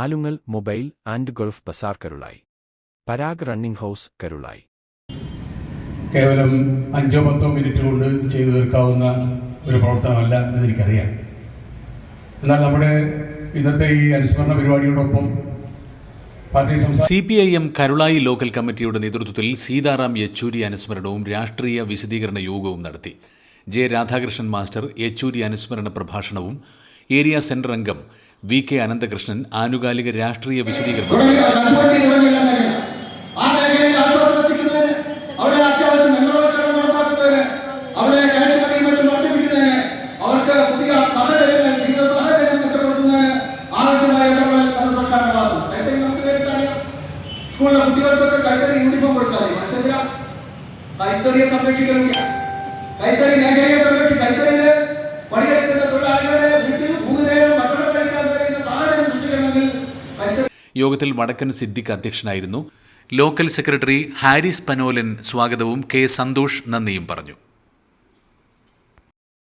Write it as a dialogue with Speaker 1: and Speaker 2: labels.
Speaker 1: Alungal mobile and gulf bazaar Karulai Parag running house Karulai.
Speaker 2: കേവലം അഞ്ചോ പത്തോ minute കൊണ്ട് ചെയ്തു തീർക്കാവുന്ന ഒരു പ്രവർത്തനമല്ല എന്നെനിക്കറിയാം. എന്നാൽ നമ്മുടെ ഇന്നത്തെ ഈ അനുസ്മരണ പരിപാടിയോടൊപ്പം
Speaker 3: C P I M Karulai local committee നേതൃത്വത്തിൽ സീതാറാം യെച്ചൂരി അനുസ്മരണവും രാഷ്ട്രീയ വിശദീകരണ യോഗവും നടത്തി. ജെ രാധാകൃഷ്ണൻ മാസ്റ്റർ യെച്ചൂരി അനുസ്മരണ പ്രഭാഷണവും ഏരിയ സെന്റർ അംഗം വി കെ അനന്തകൃഷ്ണൻ ആനുകാലിക രാഷ്ട്രീയ വിശദീകരണം.
Speaker 4: ഇവിടെ രാഷ്ട്രീയ തീരുമാനമെല്ലാം മേഖല. ആ മേഖലയിൽ
Speaker 3: യോഗത്തിൽ വടക്കൻ സിദ്ദിഖ് അധ്യക്ഷനായിരുന്നു. ലോക്കൽ സെക്രട്ടറി ഹാരിസ് പനോലൻ സ്വാഗതവും കെ സന്തോഷ് നന്ദിയും പറഞ്ഞു.